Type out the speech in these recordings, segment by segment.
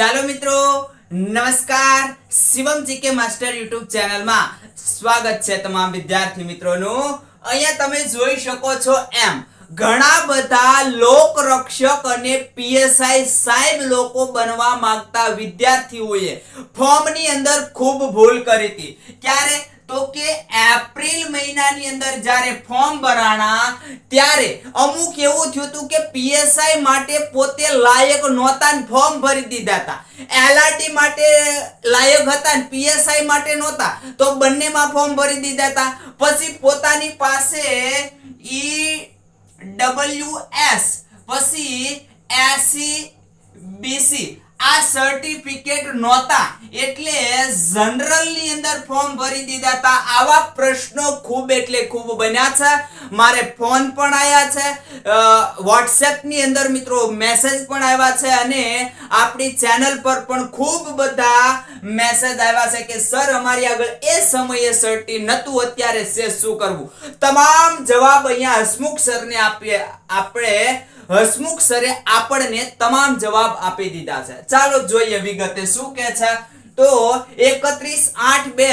ચાલો મિત્રો, નમસ્કાર. શિવમ જીકે માસ્ટર યુટ્યુબ ચેનલમાં સ્વાગત છે તમામ વિદ્યાર્થી મિત્રોનું. અહીંયા તમે જોઈ શકો છો એમ, ઘણા બધા લોકરક્ષક અને પીએસઆઈ સાહેબ લોકો બનવા માંગતા વિદ્યાર્થીઓએ ફોર્મની અંદર ખૂબ ભૂલ કરી હતી. ક્યારે? તો કે એપ્રિલ મહિનાની અંદર જ્યારે ફોર્મ ભરાણા, ત્યારે અમુક એવું થયું હતું કે પીએસઆઈ માટે પોતે લાયક નહોતા ફોર્મ ભરી દીધા હતા. એલઆરટી માટે લાયક હતા ને પીએસઆઈ માટે નહોતા, તો બંનેમાં ફોર્મ ભરી દીધા હતા. પછી પોતાની પાસે ઈ ડબલ્યુ એસ, પછી એસી, બીસી. આ સર્ટિફિકેટ નહોતા. એટલે જનરલની અંદર ફોર્મ ભરી દીધા હતા. આવા પ્રશ્નો ખૂબ એટલે ખૂબ બન્યા છે. મારે ફોન પણ આવ્યા છે. વોટ્સએપની અંદર મિત્રો મેસેજ પણ આવ્યા છે અને આપણી ચેનલ પર પણ ખૂબ બધા મેસેજ આવ્યા છે કે સર અમારી આગળ એ સમયે સર્ટી નતું અત્યારે છે, શું કરવું? તમામ જવાબ અહીંયા હસમુખ સરને આપીએ. આપણે હસમુખ સરે આપણને તમામ જવાબ આપી દીધા છે. ચાલો જોઈએ વિગતે શું કે છે. તો એકત્રીસ આઠ બે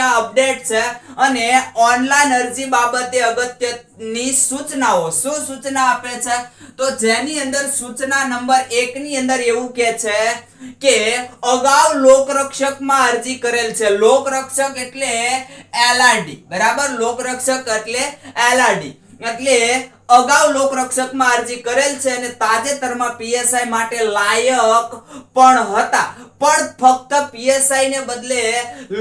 આ અપડેટ છે અને ઓનલાઈન અરજી બાબતે અગત્યની સૂચનાઓ. શું સૂચના આપે છે? તો જેની અંદર સૂચના નંબર એક ની અંદર એવું કે છે કે અગાઉ લોકરક્ષકમાં અરજી કરેલ છે. લોકરક્ષક એટલે એલઆરડી બરાબર? લોકરક્ષક એટલે એલઆરડી એટલે અગાઉ લોકરક્ષકમાં અરજી કરેલ છે અને તાજેતરમાં પીએસઆઈ માટે લાયક પણ હતા. પણ ફક્ત પીએસઆઈ ને બદલે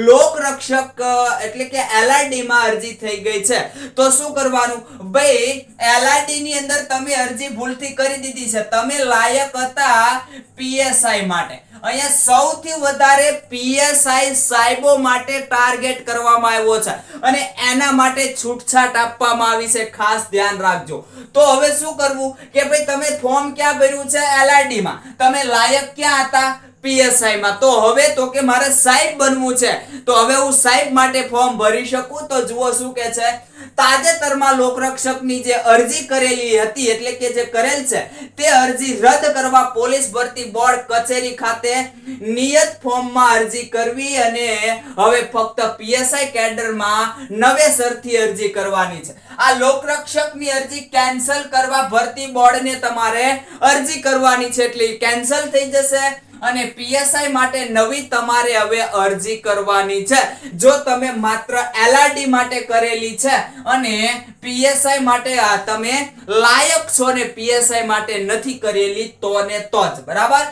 લોકરક્ષક એટલે કે એલઆરડી માં અરજી થઈ ગઈ છે. તો શું કરવાનું? ભાઈ એલઆરડી ની અંદર તમે અરજી ભૂલથી કરી દીધી છે. તમે લાયક હતા પીએસઆઈ માટે. અહીંયા સૌથી વધારે પીએસઆઈ સાહેબો માટે ટાર્ગેટ કરવામાં આવ્યો છે. અને એના માટે છૂટછાટ આપવામાં આવી છે. ખાસ ધ્યાન રાખજો. તો હવે શું કરવું? કે ભાઈ તમે ફોર્મ ક્યાં ભર્યું છે? એલઆરડી માં. તમે લાયક ક્યાં હતા? પીએસઆઈ માં. તો હવે તો કે મારે સાહેબ બનવું છે. તો હવે હું સાહેબ માટે ફોર્મ ભરી શકું? તો જુઓ શું કે છે. તાજેતરમાં લોકરક્ષકની જે અરજી કરેલી હતી, એટલે કે જે કરેલ છે, તે અરજી રદ કરવા પોલીસ ભરતી બોર્ડ કચેરી ખાતે નિયત ફોર્મમાં અરજી કરવી અને હવે ફક્ત પીએસઆઈ કેડરમાં નવેસરથી અરજી કરવાની છે. આ લોકરક્ષકની અરજી કેન્સલ કરવા ભરતી બોર્ડને તમારે અરજી કરવાની છે, એટલે કેન્સલ થઈ જશે. અને પીએસઆઈ માટે નવી તમારે હવે અરજી કરવાની છે. જો તમે માત્ર એલઆરડી માટે કરેલી છે અને પીએસઆઈ માટે તમે લાયક છો ને પીએસઆઈ માટે નથી કરેલી, તો ને તો જ, બરાબર?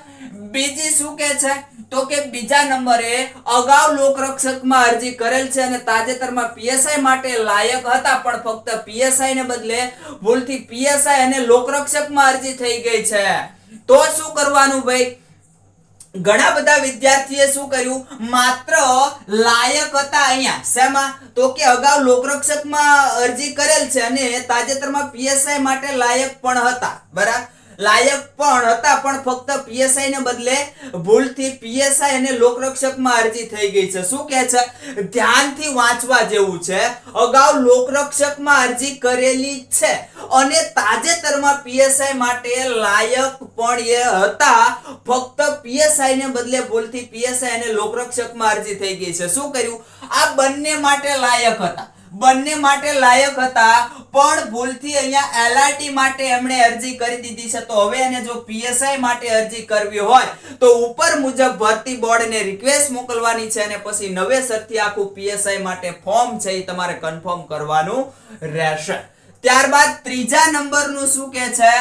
બીજી શું કે છે? તો કે બીજા નંબરે અગાઉ લોકરક્ષકમાં અરજી કરેલ છે અને તાજેતરમાં પીએસઆઈ માટે લાયક હતા, પણ ફક્ત પીએસઆઈ ને બદલે ભૂલથી પીએસઆઈ અને લોકરક્ષકમાં અરજી થઈ ગઈ છે. તો શું કરવાનું ભાઈ? ઘણા બધા વિદ્યાર્થીએ શું કર્યું? માત્ર લાયક હતા અહીંયા. શેમાં? તો કે અગાઉ લોકરક્ષકમાં અરજી કરેલ છે અને તાજેતરમાં પીએસઆઈ માટે લાયક પણ હતા. બરાબર? લાયક પણ હતા, પણ ફક્ત પીએસઆઈ ને બદલે ભૂલથી પીએસઆઈ અને લોકરક્ષકમાં અરજી થઈ ગઈ છે. શું કે છે? ધ્યાનથી વાંચવા જેવું છે. અગાઉ લોકરક્ષકમાં અરજી કરેલી છે અને તાજેતરમાં પીએસઆઈ માટે લાયક પણ એ હતા, ફક્ત પીએસઆઈ ને બદલે ભૂલથી પીએસઆઈ અને લોકરક્ષકમાં અરજી થઈ ગઈ છે. શું કર્યું? આ બંને માટે લાયક હતા. બંને માટે લાયક હતા. પણ ભૂલથી અહીંયા એલઆરટી માટે એમણે અરજી કરી દીધી છે. તો હવે એને જો પીએસઆઈ માટે અરજી કરવી હોય, તો ઉપર મુજબ ભરતી બોર્ડને રિક્વેસ્ટ મોકલવાની છે અને પછી નવેસરથી આખું પીએસઆઈ માટે ફોર્મ છે એ તમારે કન્ફર્મ કરવાનું રહેશે. ત્યારબાદ ત્રીજા નંબરનું શું કે છે?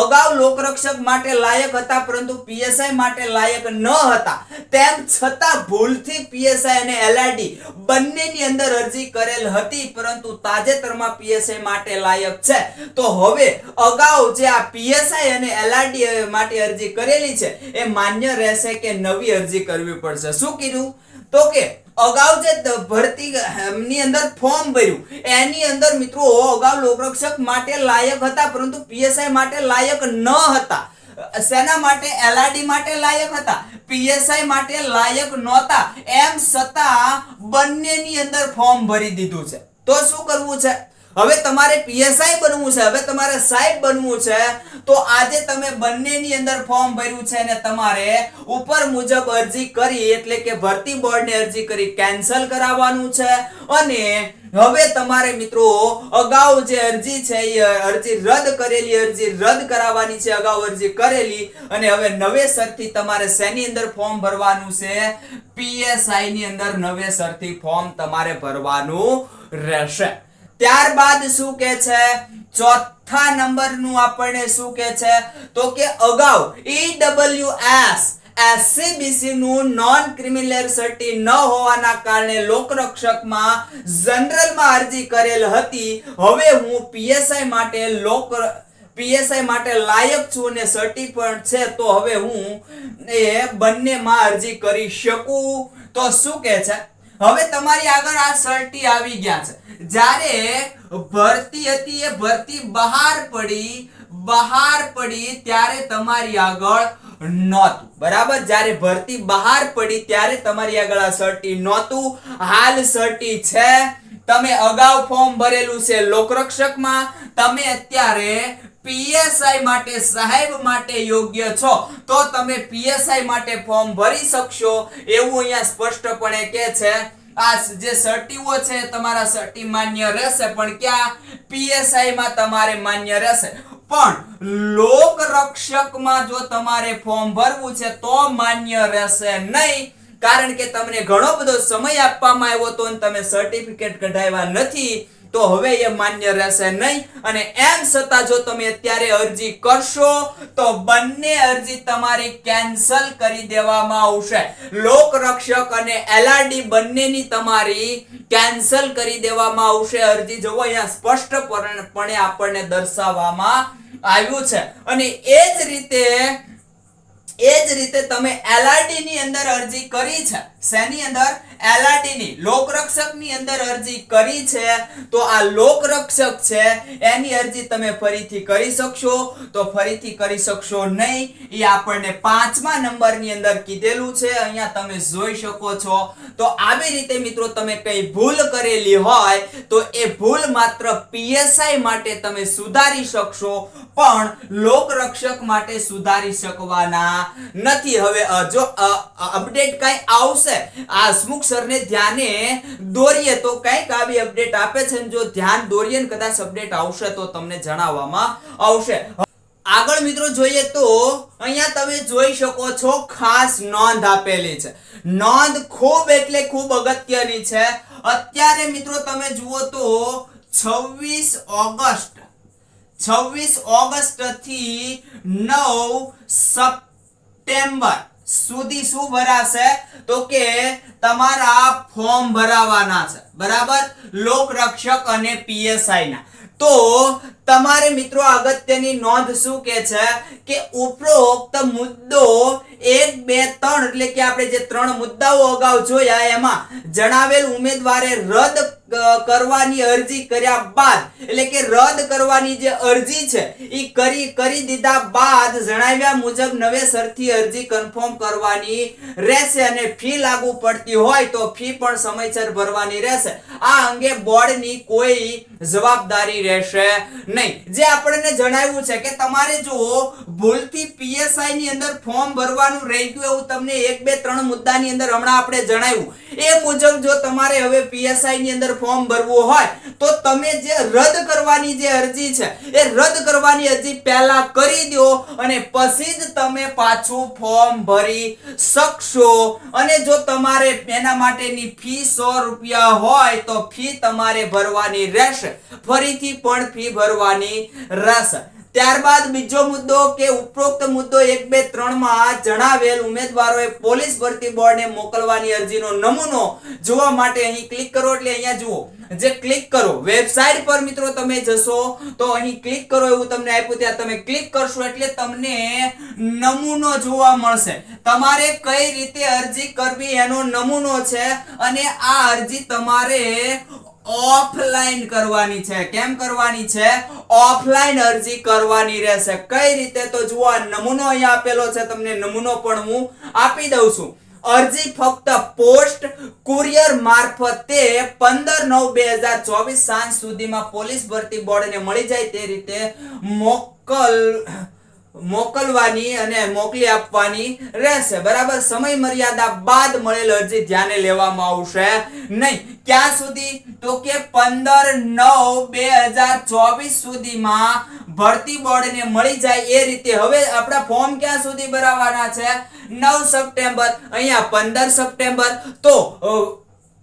અગાઉ લોકરક્ષક માટે લાયક હતા, પરંતુ પીએસઆઈ માટે લાયક ન હતા. તેમ છતાં ભૂલથી પીએસઆઈ અને એલઆરડી બંનેની અંદર અરજી કરેલ હતી, પરંતુ તાજેતરમાં પીએસઆઈ માટે લાયક છે. તો હવે અગાઉ જે આ પીએસઆઈ અને એલઆરડી માટે અરજી કરેલી છે, એ માન્ય રહેશે કે નવી અરજી કરવી પડશે. શું કીધું? તો કે અગાઉ જે ભરતી ની અંદર ફોર્મ ભર્યું, એની અંદર મિત્રો અગાઉ લોકરક્ષક માટે લાયક હતા, પરંતુ પીએસઆઈ માટે લાયક ન હતા. શેના માટે એલઆરડી માટે લાયક હતા પીએસઆઈ માટે લાયક નહોતા. એમ છતાં બંનેની અંદર ફોર્મ ભરી દીધું છે. તો શું કરવું છે? હવે તમારે પીએસઆઈ બનવું છે, હવે તમારે સાહેબ બનવું છે, તો આજે તમે બંનેની અંદર ફોર્મ ભર્યું છે અને તમારે ઉપર મુજબ અરજી કરી, એટલે કે ભરતી બોર્ડને અરજી કરી કેન્સલ કરાવવાનું છે. અને હવે તમારે મિત્રો અગાઉ જે અરજી છે એ અરજી રદ કરેલી, અરજી રદ કરાવવાની છે, અગાઉ અરજી કરેલી. અને હવે નવેસરથી તમારે શેની અંદર ફોર્મ ભરવાનું છે? પીએસઆઈ ની અંદર નવેસરથી ફોર્મ તમારે ભરવાનું રહેશે. ત્યારબાદ શું કે છે? ચોથા નંબરનું આપણને શું કે છે? તો કે અગાઉ ઈડબ્લ્યુએસ એસસીબીસી નું નોન ક્રિમિનલ સર્ટી ન હોવાના કારણે લોકરક્ષકમાં જનરલમાં અરજી કરેલ હતી. હવે હું પીએસઆઈ માટે લોક પીએસઆઈ માટે લાયક છું અને સર્ટી પણ છે, તો હવે હું એ બંનેમાં અરજી કરી શકું. તો શું કે છે? હવે તમારી આગળ આ સર્ટી આવી ગયા છે. જ્યારે ભરતી હતી એ ભરતી બહાર પડી બહાર પડી ત્યારે તમારી આગળ નહોતું. બરાબર? જ્યારે ભરતી બહાર પડી ત્યારે તમારી આગળ આ સર્ટી નહોતું. હાલ સર્ટી છે. તમે અગાઉ ફોર્મ ભરેલું છે લોકરક્ષકમાં. તમે અત્યારે પીએસઆઈ માટે સાહેબ માટે યોગ્ય છો, તો તમે પીએસઆઈ માટે ફોર્મ ભરી શકશો. એવું અહીંયા સ્પષ્ટપણે કે છે, આ જે સર્ટીઓ છે, તમારા સર્ટી માન્ય રહેશે, પણ ક્યાં? પીએસઆઈ માં તમારે માન્ય રહેશે. પણ લોકરક્ષકમાં જો તમારે ફોર્મ ભરવું છે, તો માન્ય રહેશે નહીં. કારણ કે તમને ઘણો બધો સમય આપવામાં આવ્યો તો અને તમે સર્ટિફિકેટ કઢાવ્યા નથી. તો હવે એ માન્ય રહેશે નહીં. અને એમ છતાં જો તમે અત્યારે અરજી કરશો, તો બંને અરજી તમારી કેન્સલ કરી દેવામાં આવશે. લોકરક્ષક અને એલઆરડી બંનેની તમારી કેન્સલ કરી દેવામાં આવશે. અરજી જોવો અહીંયા સ્પષ્ટપણે આપણને દર્શાવવામાં આવ્યું છે. અને એ જ રીતે, એ જ રીતે તમે એલઆરડી ની અંદર અરજી કરી છે. શેની અંદર? એલઆરડી ની લોકરક્ષકની અંદર અરજી કરી છે. તો આ લોકરક્ષક છે, એની અરજી તમે ફરીથી કરી શકશો. તો ફરીથી કરી શકશો નહીં. એ આપણને પાંચમા નંબરની અંદર કીધેલું છે. અહીંયા તમે જોઈ શકો છો. તો આવી રીતે મિત્રો તમે કઈ ભૂલ કરેલી હોય, તો એ ભૂલ માત્ર પીએસઆઈ માટે તમે સુધારી શકશો. પણ લોકરક્ષક માટે સુધારી શકવાના નથી. હવે જો અપડેટ કઈ આવશે આ હસમુખ સરને ધ્યાને દોરીએ તો કંઈક આવી અપડેટ આપે છે જો ધ્યાન દોરીએ ને કદાચ અપડેટ આવશે તો તમને જણાવવામાં આવશે. આગળ મિત્રો જોઈએ તો અહીંયા તમે જોઈ શકો છો ખાસ નોંધ આપેલી છે. નોંધ ખૂબ એટલે ખૂબ અગત્યની છે. અત્યારે મિત્રો તમે જુઓ તો 26 ઓગસ્ટ 26 ઓગસ્ટથી 9 સપ્ટેમ્બર સુધી શું ભરાશે? તો કે તમારા ફોર્મ ભરાવાના છે. બરાબર? લોકરક્ષક અને પીએસઆઈ ના. તો તમારે મિત્રો અગત્યની નોંધ શું કે છે? કે ઉપરોક્ત મુદ્દો એક, બે, ત્રણ, એટલે કે આપણે જે ત્રણ મુદ્દાઓ અગાઉ જોયા, એમાં જણાવેલ ઉમેદવારે રદ કરવાની અરજી કર્યા બાદ, એટલે કે રદ કરવાની જે અરજી છે એ કરી કરી દીધા બાદ જણાવ્યા મુજબ નવેસરથી અરજી કન્ફર્મ કરવાની રહેશે અને ફી લાગુ પડતી હોય તો ફી પણ સમયસર ભરવાની રહેશે. આ અંગે બોર્ડની કોઈ જવાબદારી રહેશે નહીં. જે આપણને જણાવ્યું છે કે તમારે જો ભૂલથી પીએસઆઈ ની અંદર ફોર્મ ભરવાનું રહી ગયું એવું તમને એક બે ત્રણ મુદ્દાની અંદર હમણાં આપણે જણાવ્યું. એ મુજબ જો તમારે હવે પીએસઆઈ ની અંદર ફોર્મ ભરવું હોય, તો તમે જે રદ કરવાની જે અરજી છે, એ રદ કરવાની અરજી પહેલા કરી દો અને પછી જ તમે પાછું ફોર્મ ભરી શકશો. અને જો તમારે એના માટેની ફી સો રૂપિયા હોય, તો ફી તમારે ભરવાની રહેશે. ફરીથી પણ ફી ભરવાની રહેશે. ત્યારબાદ બીજો મુદ્દો કે ઉપરોક્ત મુદ્દો એક, બે, ત્રણમાં જણાવેલ ઉમેદવારોએ પોલીસ ભરતી બોર્ડને મોકલવાની અરજીનો નમૂનો જોવા માટે અહીં ક્લિક કરો. એટલે અહીંયા જુઓ, જે ક્લિક કરો, વેબસાઇટ પર મિત્રો તમે જશો, તો અહીં ક્લિક કરો એવું તમને આપ્યું, ત્યાં તમે ક્લિક કરશો એટલે તમને નમૂનો જોવા મળશે. તમારે કઈ રીતે અરજી કરવી એનો નમૂનો છે અને આ અરજી તમારે ઓફલાઈન કરવાની છે. કેમ કરવાની છે? ઓફલાઈન અરજી કરવાની રહેશે. કઈ રીતે? તો જુઓ, આ નમૂનો અહીંયા આપેલો છે. તમને નમૂનો પણ હું આપી દઉં છું. અરજી ફક્ત પોસ્ટ કુરિયર મારફતે પંદર નવ બે હજાર ચોવીસ સાંજ સુધીમાં પોલીસ ભરતી બોર્ડને મળી જાય તે રીતે મોકલ મોકલવાની અને મોકલી આપવાની રહેશે. બરાબર? સમય મર્યાદા બાદ મળેલ અરજી ધ્યાને લેવામાં આવશે નહીં. ક્યાં સુધી? તો કે પંદર નવ બે હજાર ચોવીસ સુધીમાં ભરતી બોર્ડને મળી જાય એ રીતે. હવે આપણા ફોર્મ ક્યાં સુધી ભરાવાના છે? નવ સપ્ટેમ્બર. અહીંયા પંદર સપ્ટેમ્બર. તો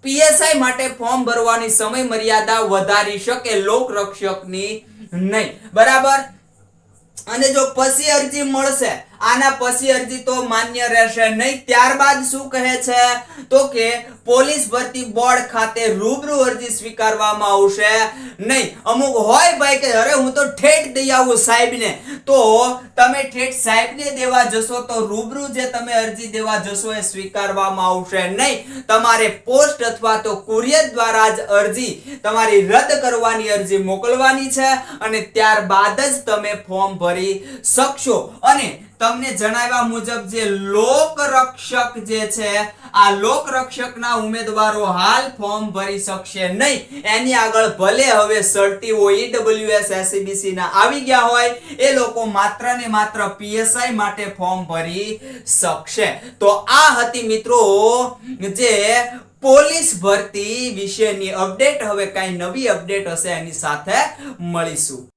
પીએસઆઈ માટે ફોર્મ ભરવાની સમય મર્યાદા વધારી શકે લોકરક્ષકની નહીં. બરાબર? અને જો પછી અરજી મળશે આના પછી અરજી તો માન્ય રહેશે નહીં. ત્યારબાદ શું કહે છે? તો કે પોલીસ ભરતી બોર્ડ ખાતે રૂબરૂ અરજી સ્વીકારવામાં આવશે નહીં. અમુક હોય ભાઈ કે અરે હું તો ઠેઠ દઈ આવું સાહેબને. તો તમે ઠેઠ સાહેબને દેવા જશો તો રૂબરૂ જે તમે અરજી દેવા જશો એ સ્વીકારવામાં આવશે નહીં. તમારે પોસ્ટ અથવા તો કુરિયર દ્વારા જ અરજી તમારી રદ કરવાની અરજી મોકલવાની છે અને ત્યારબાદ જ તમે ફોર્મ ભરી શકશો. અને તમને જણાવ્યા મુજબ જે લોકરક્ષક જે છે, આ લોકરક્ષકના ઉમેદવારો હાલ ફોર્મ ભરી શકશે નહીં. એની આગળ ભલે હવે સર્ટીઓ ઈડબ્લ્યુએસ એસસીબીસી ના આવી ગયા હોય, એ લોકો માત્ર ને માત્ર પીએસઆઈ માટે ફોર્મ ભરી શકશે. તો આ હતી મિત્રો જે પોલીસ ભરતી વિશેની અપડેટ. હવે કઈ નવી અપડેટ હશે એની સાથે મળીશું.